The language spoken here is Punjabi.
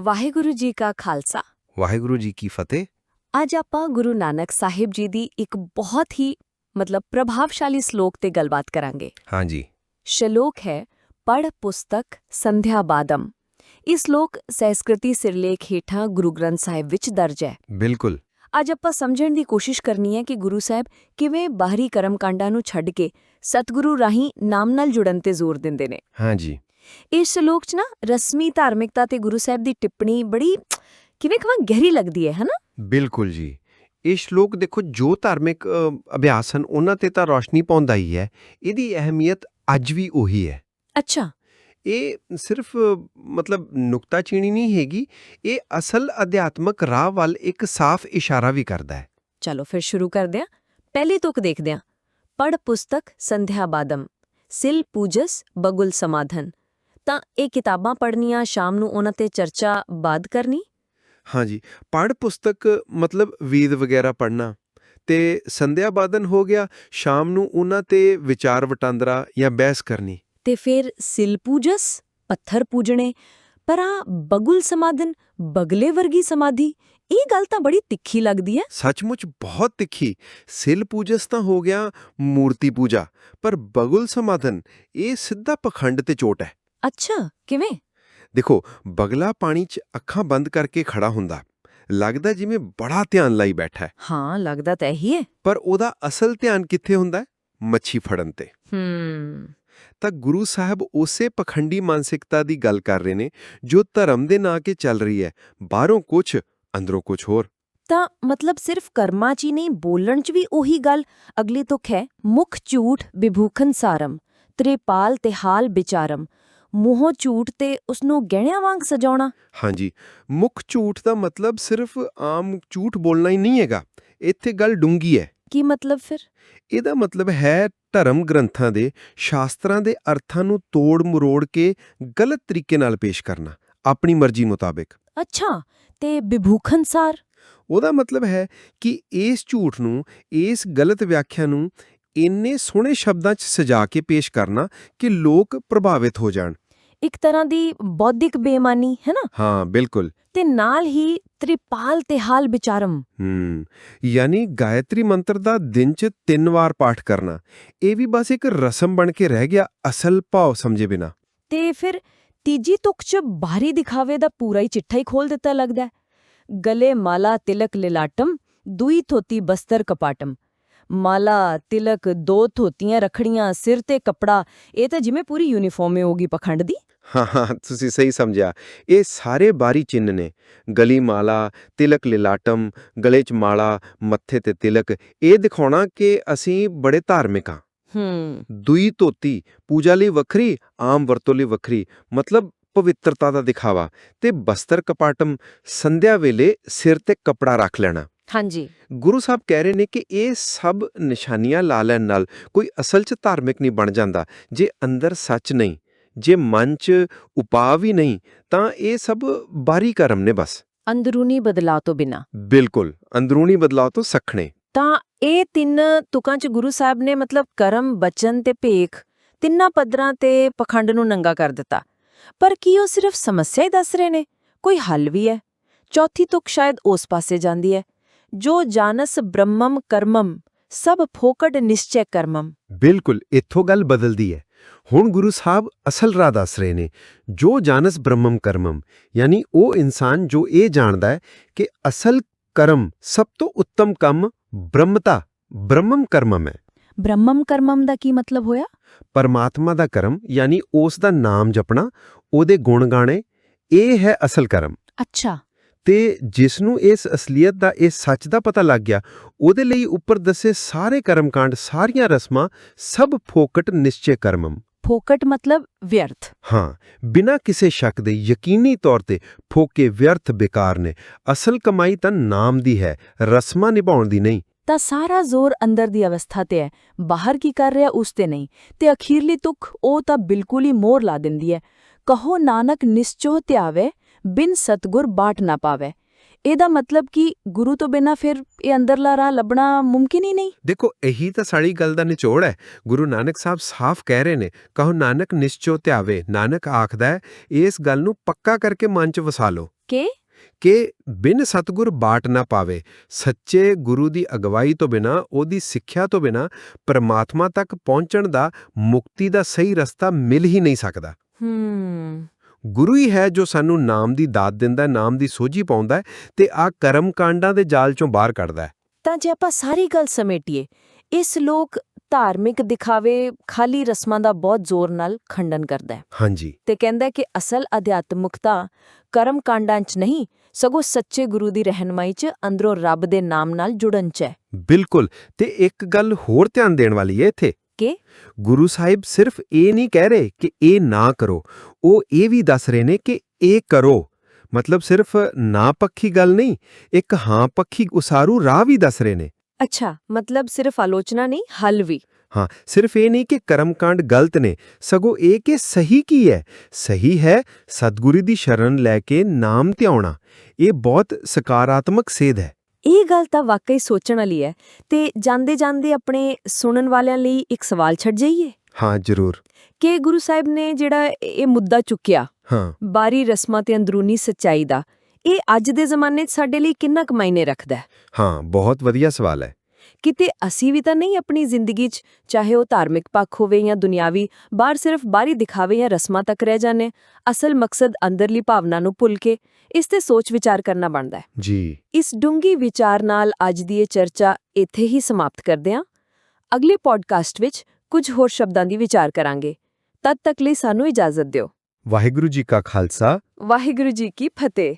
ਵਾਹਿਗੁਰੂ ਜੀ ਕਾ ਖਾਲਸਾ ਵਾਹਿਗੁਰੂ ਜੀ ਕੀ ਫਤਿਹ ਅੱਜ ਆਪਾਂ ਗੁਰੂ ਨਾਨਕ ਸਾਹਿਬ ਜੀ ਦੀ ਇੱਕ ਬਹੁਤ ਹੀ ਮਤਲਬ ਪ੍ਰਭਾਵਸ਼ਾਲੀ ਸ਼ਲੋਕ ਤੇ ਗੱਲਬਾਤ ਕਰਾਂਗੇ ਹਾਂਜੀ ਸ਼ਲੋਕ ਹੈ ਪੜ ਪੁਸਤਕ ਸੰਧਿਆ ਬਾਦਮ ਇਹ ਸ਼ਲੋਕ ਸੰਸਕ੍ਰਿਤੀ ਸਿਰਲੇਖ ਹੇਠਾਂ ਗੁਰੂ ਗ੍ਰੰਥ ਸਾਹਿਬ ਵਿੱਚ ਦਰਜ ਹੈ ਬਿਲਕੁਲ ਅੱਜ ਆਪਾਂ ਸਮਝਣ ਦੀ ਕੋਸ਼ਿਸ਼ ਕਰਨੀ ਹੈ ਕਿ ਗੁਰੂ ਸਾਹਿਬ ਕਿਵੇਂ ਬਾਹਰੀ ਕਰਮਕਾਂਡਾਂ ਨੂੰ ਛੱਡ ਕੇ ਸਤਿਗੁਰੂ ਰਾਹੀਂ ਨਾਮ ਨਾਲ ਜੁੜਨ ਤੇ ਜ਼ੋਰ ਦਿੰਦੇ ਨੇ ਹਾਂਜੀ ਇਸ ਸ਼ਲੋਕ 'ਚ ਨਾ ਰਸਮੀ ਧਾਰਮਿਕਤਾ ਤੇ ਗੁਰੂ ਸਾਹਿਬ ਦੀ ਟਿੱਪਣੀ ਬੜੀ ਕਿਵੇਂ ਕਹਾਂ ਗਹਿਰੀ ਲੱਗਦੀ ਹੈ ਹਨਾ? ਬਿਲਕੁਲ ਜੀ। ਇਹ ਸ਼ਲੋਕ ਦੇਖੋ ਜੋ ਧਾਰਮਿਕ ਅਭਿਆਸ ਹਨ ਉਹਨਾਂ ਤੇ ਤਾਂ ਰੌਸ਼ਨੀ ਪਾਉਂਦਾ ਹੀ ਹੈ। ਇਹਦੀ ਅਹਿਮੀਅਤ ਅੱਜ ਵੀ ਉਹੀ ਹੈ। ਅੱਛਾ। ਇਹ ਸਿਰਫ ਮਤਲਬ ਨੁਕਤਾਚੀਨੀ ਨਹੀਂ ਹੈਗੀ ਇਹ ਅਸਲ ਅਧਿਆਤਮਕ ਰਾਹ ਵੱਲ ਇੱਕ ਸਾਫ਼ ਇਸ਼ਾਰਾ ਵੀ ਕਰਦਾ ਹੈ। ਚਲੋ ਫਿਰ ਸ਼ੁਰੂ ਕਰਦੇ ਹਾਂ। ਪਹਿਲੀ ਤੁਕ ਦੇਖਦੇ ਹਾਂ। ਪੜ ਪੁਸਤਕ ਸੰਧਿਆ ਬਾਦਮ ਸਿਲ ਪੂਜਸ ਬਗੁਲ ਸਮਾਧਨ। ਤਾਂ ਇਹ ਕਿਤਾਬਾਂ ਪੜ੍ਹਨੀਆਂ ਸ਼ਾਮ ਨੂੰ ਉਹਨਾਂ ਤੇ ਚਰਚਾ ਬਾਅਦ ਕਰਨੀ? ਹਾਂਜੀ ਪੜ੍ਹ ਪੁਸਤਕ ਮਤਲਬ ਵੇਦ ਵਗੈਰਾ ਪੜ੍ਹਨਾ। ਤੇ ਸੰਧਿਆ ਬਾਦਨ ਹੋ ਗਿਆ ਸ਼ਾਮ ਨੂੰ ਉਹਨਾਂ ਤੇ ਵਿਚਾਰ ਵਟਾਂਦਰਾ ਜਾਂ ਬਹਿਸ ਕਰਨੀ। ਤੇ ਫਿਰ ਸਿਲ ਪੂਜਸ ਪੱਥਰ ਪੂਜਣੇ ਪਰ ਆ ਬਗੁਲ ਸਮਾਧਨ ਬਗਲੇ ਵਰਗੀ ਸਮਾਧੀ ਇਹ ਗੱਲ ਤਾਂ ਬੜੀ ਤਿੱਖੀ ਲੱਗਦੀ ਹੈ ਸੱਚਮੁੱਚ ਬਹੁਤ ਤਿੱਖੀ। ਸਿਲ ਪੂਜਸ ਤਾਂ ਹੋ ਗਿਆ ਮੂਰਤੀ ਪੂਜਾ ਪਰ ਬਗੁਲ ਸਮਾਧਨ ਇਹ ਸਿੱਧਾ ਪਖੰਡ ਤੇ ਚੋਟ ਹੈ ਅੱਛਾ ਕਿਵੇਂ? ਦੇਖੋ ਬਗਲਾ ਪਾਣੀ 'ਚ ਅੱਖਾਂ ਬੰਦ ਕਰਕੇ ਖੜਾ ਹੁੰਦਾ ਲੱਗਦਾ ਜਿਵੇਂ ਬੜਾ ਧਿਆਨ ਲਾਈ ਬੈਠਾ ਹੈ। ਹਾਂ ਲੱਗਦਾ ਤਾਂ ਇਹੀ ਹੈ। ਪਰ ਉਹਦਾ ਅਸਲ ਧਿਆਨ ਕਿੱਥੇ ਹੁੰਦਾ ਮੱਛੀ ਫੜਨ ਤੇ। ਹੂੰ। ਤਾਂ ਗੁਰੂ ਸਾਹਿਬ ਉਸੇ ਪਖੰਡੀ ਮਾਨਸਿਕਤਾ ਦੀ ਗੱਲ ਕਰ ਰਹੇ ਨੇ ਜੋ ਧਰਮ ਦੇ ਨਾਂ ਕੇ ਚੱਲ ਰਹੀ ਹੈ ਬਾਹਰੋਂ ਕੁਝ ਅੰਦਰੋਂ ਕੁਝ ਹੋਰ। ਤਾਂ ਮਤਲਬ ਸਿਰਫ ਕਰਮਾਂ 'ਚ ਹੀ ਨਹੀਂ ਬੋਲਣ 'ਚ ਵੀ ਉਹੀ ਗੱਲ? ਅਗਲੀ ਤੁਕ ਹੈ ਮੁਖ ਝੂਠ ਵਿਭੂਖਨ ਸਾਰਮ ਤ੍ਰਿਪਾਲ ਤੇ ਹਾਲ ਵਿਚਾਰਮ। ਮੂੰਹੋਂ ਝੂਠ ਤੇ ਉਸਨੂੰ ਗਹਿਣਿਆਂ ਵਾਂਗ ਸਜਾਉਣਾ? ਹਾਂਜੀ। ਮੁੱਖ ਝੂਠ ਦਾ ਮਤਲਬ ਸਿਰਫ ਆਮ ਝੂਠ ਬੋਲਣਾ ਹੀ ਨਹੀਂ ਹੈਗਾ। ਇੱਥੇ ਗੱਲ ਡੂੰਗੀ ਹੈ। ਕੀ ਮਤਲਬ ਫਿਰ? ਇਹਦਾ ਮਤਲਬ ਹੈ ਧਰਮ ਗ੍ਰੰਥਾਂ ਦੇ ਸ਼ਾਸਤਰਾਂ ਦੇ ਅਰਥਾਂ ਨੂੰ ਤੋੜ ਮਰੋੜ ਕੇ ਗਲਤ ਤਰੀਕੇ ਨਾਲ ਪੇਸ਼ ਕਰਨਾ ਆਪਣੀ ਮਰਜ਼ੀ ਮੁਤਾਬਿਕ। ਅੱਛਾ ਤੇ ਵਿਭੂਖਨ ਸਾਰ? ਉਹਦਾ ਮਤਲਬ ਹੈ ਕਿ ਇਸ ਝੂਠ ਨੂੰ ਇਸ ਗਲਤ ਵਿਆਖਿਆ ਨੂੰ ਇੰਨੇ ਸੋਹਣੇ ਸ਼ਬਦਾਂ 'ਚ ਸਜਾ ਕੇ ਪੇਸ਼ ਕਰਨਾ ਕਿ ਲੋਕ ਪ੍ਰਭਾਵਿਤ ਹੋ ਜਾਣ। ਇੱਕ ਤਰ੍ਹਾਂ ਦੀ ਬੌਧਿਕ ਬੇਮਾਨੀ ਹੈ ਨਾ? ਹਾਂ ਬਿਲਕੁਲ। ਤੇ ਨਾਲ ਹੀ ਤ੍ਰਿਪਾਲ ਤੇ ਹਾਲ ਵਿਚਾਰਮ। ਹੂੰ ਯਾਨੀ ਗਾਇਤਰੀ ਮੰਤਰ ਦਾ ਦਿਨ 'ਚ ਤਿੰਨ ਵਾਰ ਪਾਠ ਕਰਨਾ ਇਹ ਵੀ ਬਸ ਇੱਕ ਰਸਮ ਬਣ ਕੇ ਰਹਿ ਗਿਆ ਅਸਲ ਭਾਵ ਸਮਝੇ ਬਿਨਾ। ਤੇ ਫਿਰ ਤੀਜੀ ਤੁਕ 'ਚ ਬਾਹਰੀ ਦਿਖਾਵੇ ਦਾ ਪੂਰਾ ਹੀ ਚਿੱਠਾ ਹੀ ਖੋਲ ਦਿੱਤਾ ਲੱਗਦਾ ਗਲੇ ਮਾਲਾ ਤਿਲਕ ਲਿਲਾਟਮ ਦੁਈ ਥੋਤੀ ਬਸਤਰ ਕਪਾਟਮ। ਮਾਲਾ ਤਿਲਕ ਦੋ ਥੋਤੀਆਂ ਰਖੜੀਆਂ ਸਿਰ ਤੇ ਕਪੜਾ ਇਹ ਤਾਂ ਜਿਵੇਂ ਪੂਰੀ ਯੂਨੀਫਾਰਮ ਹੀ ਹੋਗੀ ਪਖੰਡ ਦੀ। ਹਾਂ ਹਾਂ ਤੁਸੀਂ ਸਹੀ ਸਮਝਿਆ। ਇਹ ਸਾਰੇ ਬਾਰੀ ਚਿੰਨ ਨੇ। ਗਲੀ ਮਾਲਾ ਤਿਲਕ ਲਿਲਾਟਮ ਗਲੇ 'ਚ ਮਾਲਾ ਮੱਥੇ ਤੇ ਤਿਲਕ। ਇਹ ਦਿਖਾਉਣਾ ਕਿ ਅਸੀਂ ਬੜੇ ਧਾਰਮਿਕ ਹਾਂ। ਹੂੰ। ਦੁਈ ਧੋਤੀ ਪੂਜਾ ਲਈ ਵੱਖਰੀ ਆਮ ਵਰਤੋਂ ਲਈ ਵੱਖਰੀ। ਮਤਲਬ ਪਵਿੱਤਰਤਾ ਦਾ ਦਿਖਾਵਾ। ਤੇ ਬਸਤਰ ਕਪਾਟਮ ਸੰਧਿਆ ਵੇਲੇ ਸਿਰ ਤੇ ਕਪੜਾ ਰੱਖ ਲੈਣਾ। ਹਾਂਜੀ। ਗੁਰੂ ਸਾਹਿਬ ਕਹਿ ਰਹੇ ਨੇ ਕਿ ਇਹ ਸਭ ਨਿਸ਼ਾਨੀਆਂ ਲਾ ਲੈਣ ਨਾਲ ਕੋਈ ਅਸਲ 'ਚ ਧਾਰਮਿਕ ਨਹੀਂ ਬਣ ਜਾਂਦਾ। ਜੇ ਅੰਦਰ ਸੱਚ ਨਹੀਂ ਜੇ ਮਨ 'ਚ ਉਪਾਅ ਵੀ ਨਹੀਂ ਤਾਂ ਇਹ ਸਭ ਬਾਰੀ ਕਰਮ ਨੇ ਬਸ। ਅੰਦਰੂਨੀ ਬਦਲਾਅ ਤੋਂ ਬਿਨਾ। ਬਿਲਕੁਲ ਅੰਦਰੂਨੀ ਬਦਲਾਅ ਤੋਂ ਸਖਣੇ। ਤਾਂ ਇਹ ਤਿੰਨ ਤੁਕਾਂ ਚ ਗੁਰੂ ਸਾਹਿਬ ਨੇ ਮਤਲਬ ਕਰਮ ਬਚਨ ਤੇ ਭੇਖ ਤਿੰਨਾਂ ਪੱਧਰਾਂ ਤੇ ਪਖੰਡ ਨੂੰ ਨੰਗਾ ਕਰ ਦਿੱਤਾ। ਪਰ ਕੀ ਉਹ ਸਿਰਫ ਸਮੱਸਿਆ ਹੀ ਦੱਸ ਰਹੇ ਨੇ? ਕੋਈ ਹੱਲ ਵੀ ਹੈ। ਚੌਥੀ ਤੁਕ ਸ਼ਾਇਦ ਉਸ ਪਾਸੇ ਜਾਂਦੀ ਹੈ। ਜੋ ਜਾਨਸ ਬ੍ਰਹਮਮ ਕਰਮਮ ਸਭ ਫੋਕਟ ਨਿਸ਼ਚੈ ਕਰਮਮ ਬਿਲਕੁਲ ਇੱਥੋਂ ਗੱਲ ਬਦਲਦੀ ਹੈ। ਹੁਣ ਗੁਰੂ ਸਾਹਿਬ ਅਸਲ ਰਾਹ ਦੱਸ ਰਹੇ ਨੇ ਜੋ ਜਾਣਸ ਬ੍ਰਹਮਮ ਕਰਮਮ ਯਾਨੀ ਉਹ ਇਨਸਾਨ ਜੋ ਇਹ ਜਾਣਦਾ ਹੈ ਕਿ ਅਸਲ ਕਰਮ ਸਭ ਤੋਂ ਉੱਤਮ ਕੰਮ ਬ੍ਰਹਮਤਾ ਬ੍ਰਹਮਮ ਕਰਮਮ ਹੈ। ਬ੍ਰਹਮਮ ਕਰਮਮ ਦਾ ਕੀ ਮਤਲਬ ਹੋਇਆ? ਪਰਮਾਤਮਾ ਦਾ ਕਰਮ ਯਾਨੀ ਉਸ ਦਾ ਨਾਮ ਜਪਣਾ ਉਹਦੇ ਗੁਣ ਗਾਣੇ ਇਹ ਹੈ ਅਸਲ ਕਰਮ। ਅੱਛਾ। ਤੇ ਜਿਸ ਨੂੰ ਇਸ ਅਸਲੀਅਤ ਦਾ ਇਸ ਸੱਚ ਦਾ ਪਤਾ ਲੱਗ ਗਿਆ ਉਹਦੇ ਲਈ ਉੱਪਰ ਦੱਸੇ ਸਾਰੇ ਕਰਮਕਾਂਡ ਸਾਰੀਆਂ ਰਸਮਾਂ ਸਭ ਫੋਕਟ ਨਿਸ਼ਚੈ ਕਰਮਮ। ਫੋਕਟ ਮਤਲਬ ਵਿਅਰਥ। ਹਾਂ ਬਿਨਾਂ ਕਿਸੇ ਸ਼ੱਕ ਦੇ ਯਕੀਨੀ ਤੌਰ ਤੇ ਫੋਕੇ ਵਿਅਰਥ ਬੇਕਾਰ ਨੇ। ਅਸਲ ਕਮਾਈ ਤਾਂ ਨਾਮ ਦੀ ਹੈ ਰਸਮਾਂ ਨਿਭਾਉਣ ਦੀ ਨਹੀਂ। ਤਾਂ ਸਾਰਾ ਜ਼ੋਰ ਅੰਦਰ ਦੀ ਅਵਸਥਾ ਤੇ ਹੈ ਬਾਹਰ ਕੀ ਕਰ ਰਿਹਾ ਉਸ ਤੇ ਨਹੀਂ। ਤੇ ਅਖੀਰਲੀ ਤੁਕ ਉਹ ਤਾਂ ਬਿਲਕੁਲ ਹੀ ਮੋਰ ਲਾ ਦਿੰਦੀ ਹੈ। ਕਹੋ ਨਾਨਕ ਨਿਸ਼ਚੋ ਧਿਆਵੇ ਬਿਨ ਸਤਗੁਰ ਬਾਟ ਨਾ ਪਾਵੇ। ਇਹਦਾ ਮਤਲਬ ਕਿ ਗੁਰੂ ਤੋਂ ਬਿਨਾ ਫਿਰ ਇਹ ਅੰਦਰਲਾ ਰਾਹ ਲੱਭਣਾ ਮੁਮਕਿਨ ਹੀ ਨਹੀਂ? ਦੇਖੋ ਇਹੀ ਤਾਂ ਸਾਰੀ ਗੱਲ ਦਾ ਨਿਚੋੜ ਹੈ। ਗੁਰੂ ਨਾਨਕ ਸਾਹਿਬ ਸਾਫ਼ ਕਹਿ ਰਹੇ ਨੇ ਕਹੋ ਨਾਨਕ ਨਿਸ਼ਚੋ ਧਿਆਵੇ ਨਾਨਕ ਆਖਦਾ ਇਸ ਗੱਲ ਨੂੰ ਪੱਕਾ ਕਰਕੇ ਮਨ 'ਚ ਵਸਾ ਲਓ। ਕਿ? ਕਿ ਬਿਨ ਸਤਗੁਰ ਬਾਟ ਨਾ ਪਾਵੇ ਸੱਚੇ ਗੁਰੂ ਦੀ ਅਗਵਾਈ ਤੋਂ ਬਿਨਾ ਉਹਦੀ ਸਿੱਖਿਆ ਤੋਂ ਬਿਨਾ ਪਰਮਾਤਮਾ ਤੱਕ ਪਹੁੰਚਣ ਦਾ ਮੁਕਤੀ ਦਾ ਸਹੀ ਰਸਤਾ ਮਿਲ ਹੀ ਨਹੀਂ ਸਕਦਾ। ਹੂੰ। ਗੁਰੂ ਹੀ ਹੈ ਜੋ ਸਾਨੂੰ ਨਾਮ ਦੀ ਦਾਤ ਦਿੰਦਾ ਹੈ, ਨਾਮ ਦੀ ਸੋਝੀ ਪਾਉਂਦਾ ਹੈ ਤੇ ਆ ਕਰਮ ਕਾਂਡਾਂ ਦੇ ਜਾਲ ਚੋਂ ਬਾਹਰ ਕੱਢਦਾ ਹੈ। ਤਾਂ ਜੇ ਆਪਾਂ ਸਾਰੀ ਗੱਲ ਸਮੇਟੀਏ ਇਸ ਲੋਕ ਧਾਰਮਿਕ ਦਿਖਾਵੇ ਖਾਲੀ ਰਸਮਾਂ ਦਾ ਬਹੁਤ ਜ਼ੋਰ ਨਾਲ ਖੰਡਨ ਕਰਦਾ ਹੈ। ਹਾਂਜੀ। ਤੇ ਕਹਿੰਦਾ ਕਿ ਅਸਲ ਅਧਿਆਤਮਿਕਤਾ ਕਰਮ ਕਾਂਡਾਂ 'ਚ ਨਹੀਂ ਸਗੋਂ ਸੱਚੇ ਗੁਰੂ ਦੀ ਰਹਿਨਮਾਈ 'ਚ ਅੰਦਰੋਂ ਰੱਬ ਦੇ ਨਾਮ ਨਾਲ ਜੁੜਨ 'ਚ ਹੈ। ਬਿਲਕੁਲ। ਤੇ ਇੱਕ ਗੱਲ ਹੋਰ ਧਿਆਨ ਦੇਣ ਵਾਲੀ ਹੈ ਇੱਥੇ। ਕਿ? ਗੁਰੂ ਸਾਹਿਬ ਸਿਰਫ ਇਹ ਨਹੀਂ ਕਹਿ ਰਹੇ ਕਿ ਇਹ ਨਾ ਕਰੋ। ਉਹ ਇਹ ਵੀ ਦੱਸ ਰਹੇ ਨੇ ਕਿ ਇਹ ਕਰੋ। ਮਤਲਬ ਸਿਰਫ ਨਾ ਪੱਖੀ ਗੱਲ ਨਹੀਂ ਇੱਕ ਹਾਂ ਪੱਖੀ ਉਸਾਰੂ ਰਾਹ ਵੀ ਦੱਸ ਰਹੇ ਨੇ। ਅੱਛਾ ਮਤਲਬ ਸਿਰਫ ਆਲੋਚਨਾ ਨਹੀਂ ਹੱਲ ਵੀ। ਹਾਂ ਸਿਰਫ ਇਹ ਨਹੀਂ ਕਿ ਕਰਮਕਾਂਡ ਗਲਤ ਨੇ ਸਗੋਂ ਇਹ ਕਿ ਸਹੀ ਕੀ ਹੈ? ਸਹੀ ਹੈ ਸਤਿਗੁਰੂ ਦੀ ਸ਼ਰਨ ਲੈ ਕੇ ਨਾਮ ਧਿਆਉਣਾ। ਇਹ ਬਹੁਤ ਸਕਾਰਾਤਮਕ ਸੇਧ ਹੈ। ਇਹ ਗੱਲ ਤਾਂ ਵਾਕਈ ਸੋਚਣ ਵਾਲੀ ਹੈ ਤੇ ਜਾਂਦੇ ਜਾਂਦੇ ਆਪਣੇ ਸੁਣਨ ਵਾਲਿਆਂ ਲਈ ਇੱਕ ਸਵਾਲ ਛੱਡ ਜਾਈਏ? ਹਾਂ ਜ਼ਰੂਰ। ਕਿ ਗੁਰੂ ਸਾਹਿਬ ਨੇ ਜਿਹੜਾ ਇਹ ਮੁੱਦਾ ਚੁੱਕਿਆ ਹਾਂ। ਬਾਰੀ ਰਸਮਾਂ ਤੇ ਅੰਦਰੂਨੀ ਸੱਚਾਈ ਦਾ ਇਹ ਅੱਜ ਦੇ ਜ਼ਮਾਨੇ 'ਚ ਸਾਡੇ ਲਈ ਕਿੰਨਾ ਕੁ ਮਾਇਨੇ ਰੱਖਦਾ ਹੈ? ਹਾਂ ਬਹੁਤ ਵਧੀਆ ਸਵਾਲ ਹੈ। ਕਿਤੇ ਅਸੀਂ ਵੀ ਤਾਂ ਨਹੀਂ ਆਪਣੀ ਜ਼ਿੰਦਗੀ 'ਚ ਚਾਹੇ ਉਹ ਧਾਰਮਿਕ ਪੱਖ ਹੋਵੇ ਜਾਂ ਦੁਨਿਆਵੀ ਬਾਹਰ ਸਿਰਫ ਬਾਹਰੀ ਦਿਖਾਵੇ ਜਾਂ ਰਸਮਾਂ ਤੱਕ ਰਹਿ ਜਾਂਦੇ ਅਸਲ ਮਕਸਦ ਅੰਦਰਲੀ ਭਾਵਨਾ ਨੂੰ ਭੁੱਲ ਕੇ ਇਸ ਤੇ ਸੋਚ ਵਿਚਾਰ ਕਰਨਾ ਬਣਦਾ ਹੈ। ਜੀ। ਇਸ ਡੂੰਗੀ ਵਿਚਾਰ ਨਾਲ ਅੱਜ ਦੀ ਇਹ ਚਰਚਾ ਇੱਥੇ ਹੀ ਸਮਾਪਤ ਕਰਦੇ ਹਾਂ। ਅਗਲੇ ਪੋਡਕਾਸਟ ਵਿੱਚ ਕੁਝ ਹੋਰ ਸ਼ਬਦਾਂ ਦੀ ਵਿਚਾਰ ਕਰਾਂਗੇ। ਤਦ ਤੱਕ ਲਈ ਸਾਨੂੰ ਇਜਾਜ਼ਤ ਦਿਓ। ਵਾਹਿਗੁਰੂ ਜੀ ਕਾ ਖਾਲਸਾ। ਵਾਹਿਗੁਰੂ ਜੀ ਕੀ ਫਤਿਹ।